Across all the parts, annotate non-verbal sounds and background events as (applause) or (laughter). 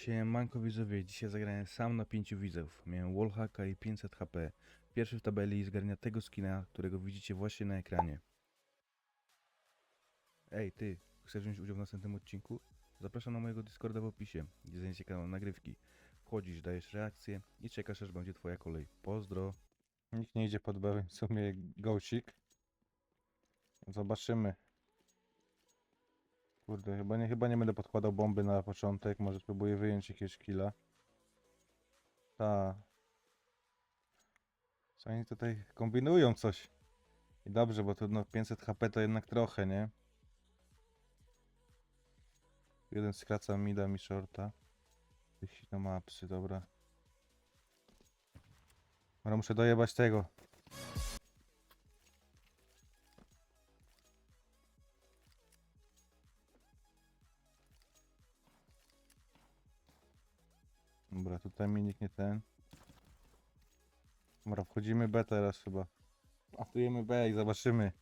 Siemanko widzowie, dzisiaj zagrałem sam na 5 widzów. Miałem wallhacka i 500 HP. Pierwszy w tabeli zgarnia tego skina, którego widzicie właśnie na ekranie. Ej ty, chcesz wziąć udział w następnym odcinku? Zapraszam na mojego Discorda w opisie, gdzie znajdziecie kanał nagrywki. Wchodzisz, dajesz reakcję i czekasz aż będzie twoja kolej. Pozdro. Nikt nie idzie pod B, w sumie gołcik. Zobaczymy. Kurde, chyba nie, chyba nie będę podkładał bomby na początek, może spróbuję wyjąć jakiegoś killa. Ta. Co oni tutaj kombinują coś. I dobrze, bo trudno 500 HP to jednak trochę, nie? Jeden skraca mida mi shorta. Tych no mapsy, dobra. Ale muszę dojebać tego. Dobra, tutaj mi nikt nie ten. Dobra, wchodzimy B teraz chyba. Atujemy B i zobaczymy.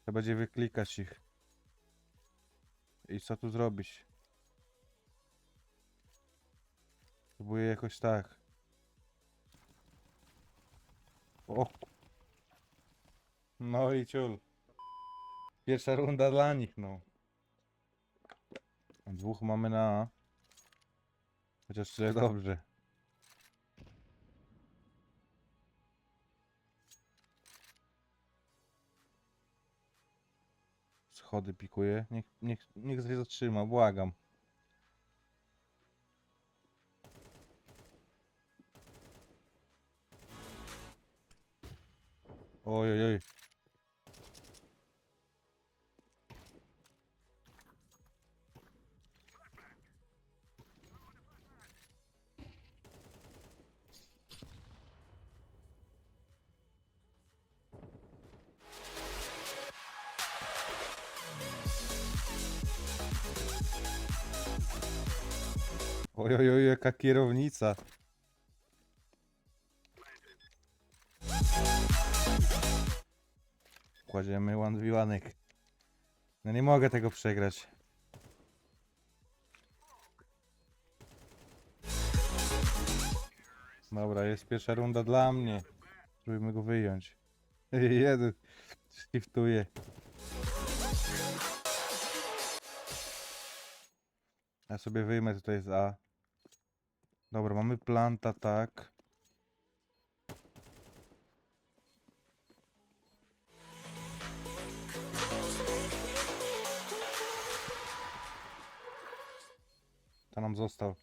Trzeba będzie wyklikać ich. I co tu zrobić? Próbuję jakoś tak. O. No i ciul. Pierwsza runda dla nich, no. Dwóch mamy na A. Chociaż tyle dobrze. Schody pikuje. Niech, niech, niech się zatrzyma, błagam. Oj, oj, oj. Oj, oj, oj, jaka kierownica. Kładziemy one v No nie mogę tego przegrać. Dobra, jest pierwsza runda dla mnie. Spróbujmy go wyjąć. (laughs) Jeden. Shiftuje. Ja sobie wyjmę tutaj z A. Dobra, mamy planta, tak. To nam został.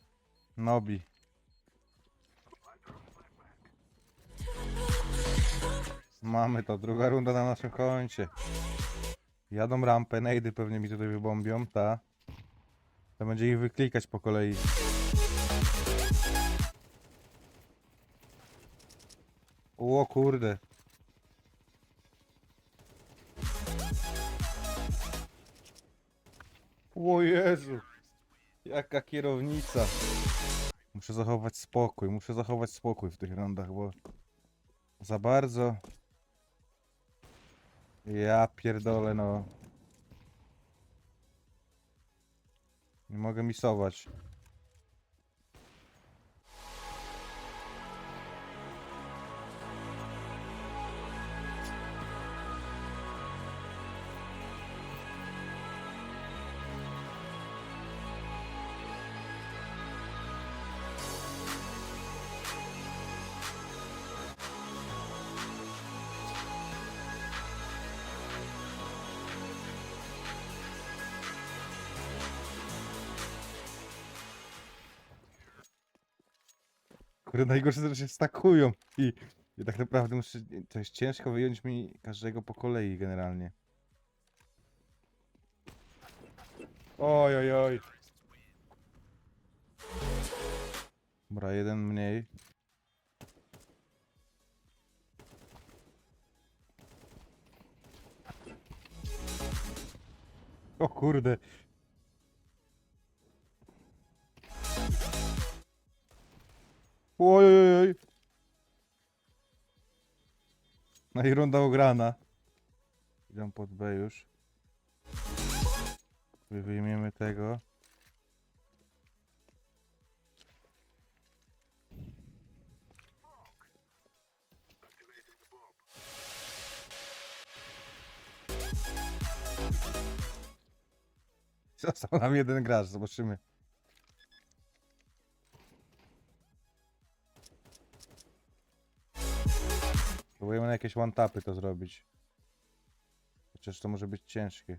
Nobi. Mamy to, druga runda na naszym koncie. Jadą rampę, nejdy pewnie mi tutaj wybombią, ta. To będzie ich wyklikać po kolei. O kurde. O Jezu. Jaka kierownica. Muszę zachować spokój, muszę zachować spokój w tych rundach, bo za bardzo. Ja pierdolę, no. Nie mogę misować. Kurde, najgorsze, że się stakują i, i tak naprawdę muszę, to jest ciężko wyjąć mi każdego po kolei generalnie. Oj, oj, oj. Dobra, jeden mniej. O kurde. Oj, oj, oj. No i runda ograna. Idą pod B już. Wyjmiemy tego. Został nam jeden gracz, zobaczymy. Jakieś one-tapy to zrobić. Chociaż to może być ciężkie.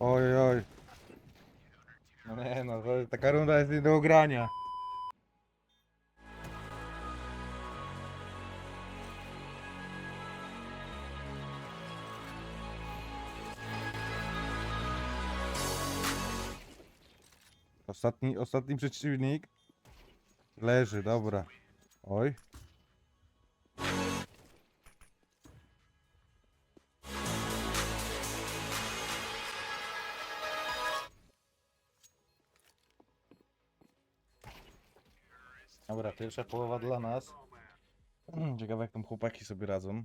Oj, oj. No nie no, to, taka runda jest nie do ogrania. Ostatni, ostatni przeciwnik leży, dobra. Oj. Dobra, pierwsza połowa dla nas. Ciekawe jak tam chłopaki sobie radzą.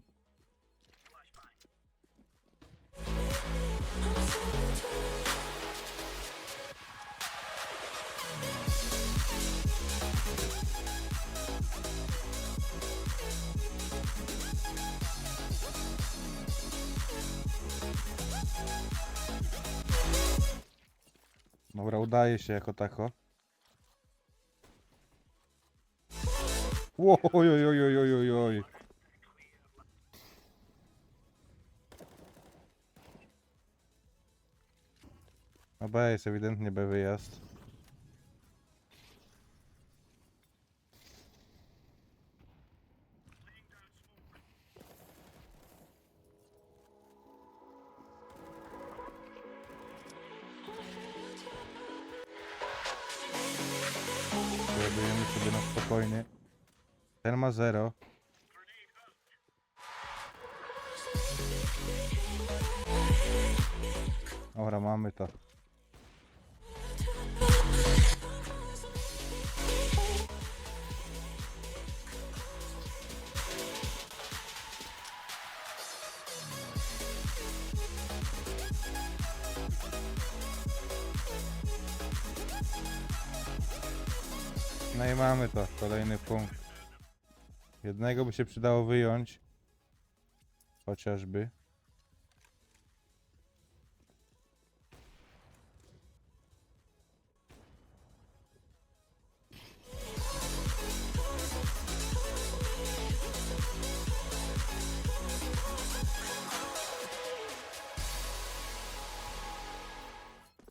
Dobra, udaje się jako tako. Oj. A B jest ewidentnie B wyjazd. Ten ma 0. Dobra, mamy to. No i mamy to, kolejny punkt. Jednego by się przydało wyjąć. Chociażby.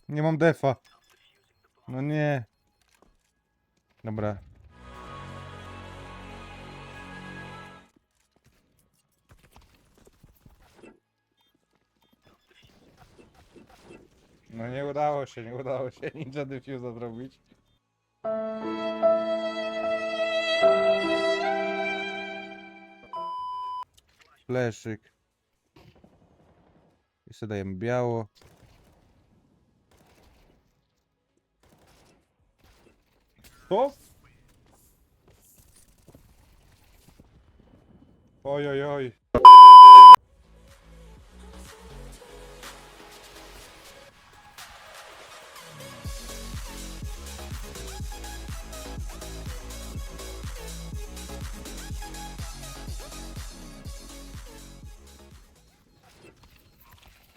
Nie mam defa. No nie. Dobra. No nie udało się, nie udało się (laughs) Ninja Diffuse'a zrobić. Fleszyk. Sobie dajemy biało. Co? Oj, oj, oj.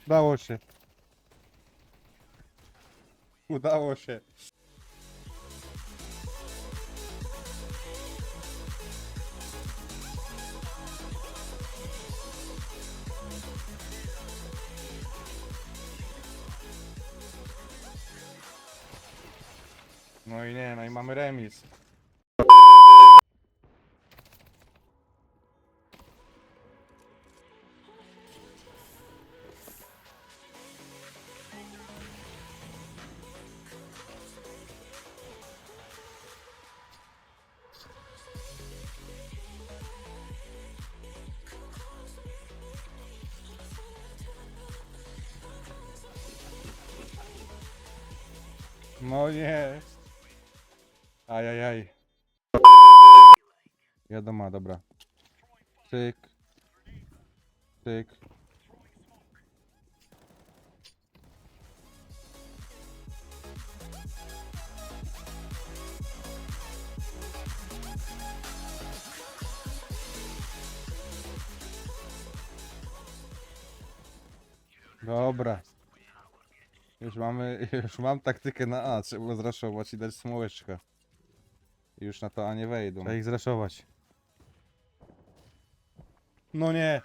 Udało się. Udało się. No i nie, no i mamy remis. No nie. Ajajaj. Wiadomo, dobra. Cyk. Cyk. Dobra. Już mamy, (laughs) już mam taktykę na A, trzeba zraszować i dać smołeczka. I Już na to A nie wejdą. Trzeba ich zraszować. No nie!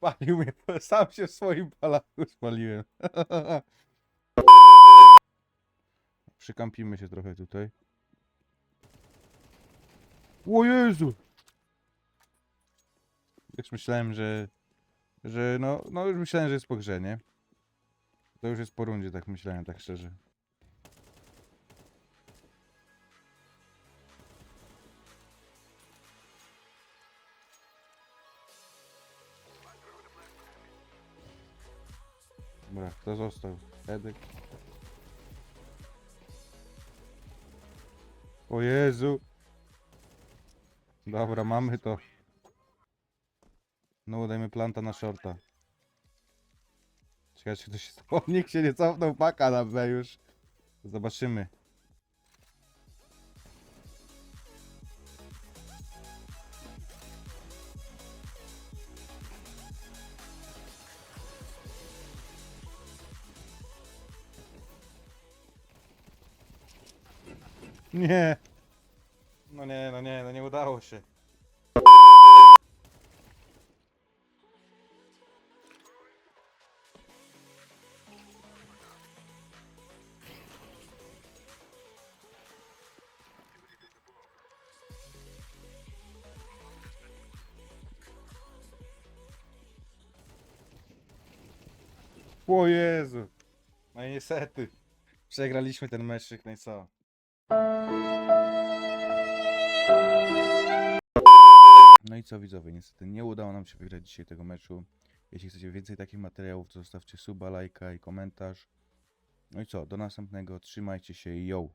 Palił mnie, (laughs) sam się w swoim palaku spaliłem. (laughs) Przykampimy się trochę tutaj. O Jezu! Już myślałem, że... Że no, no już myślałem, że jest po grze, nie? To już jest po rundzie, tak myślałem, tak szczerze. Dobra, kto został? Edek. O Jezu! Dobra, mamy to. No, dajmy planta na shorta. Czekaj, czy ktoś nikt się nie cofnął paka na B już. Zobaczymy. Nie. No nie, no nie, no nie udało się. O Jezu. No i niestety. Przegraliśmy ten meczek, no i co? No i co widzowie, niestety nie udało nam się wygrać dzisiaj tego meczu. Jeśli chcecie więcej takich materiałów, to zostawcie suba, lajka i komentarz. No i co, do następnego, trzymajcie się i yo!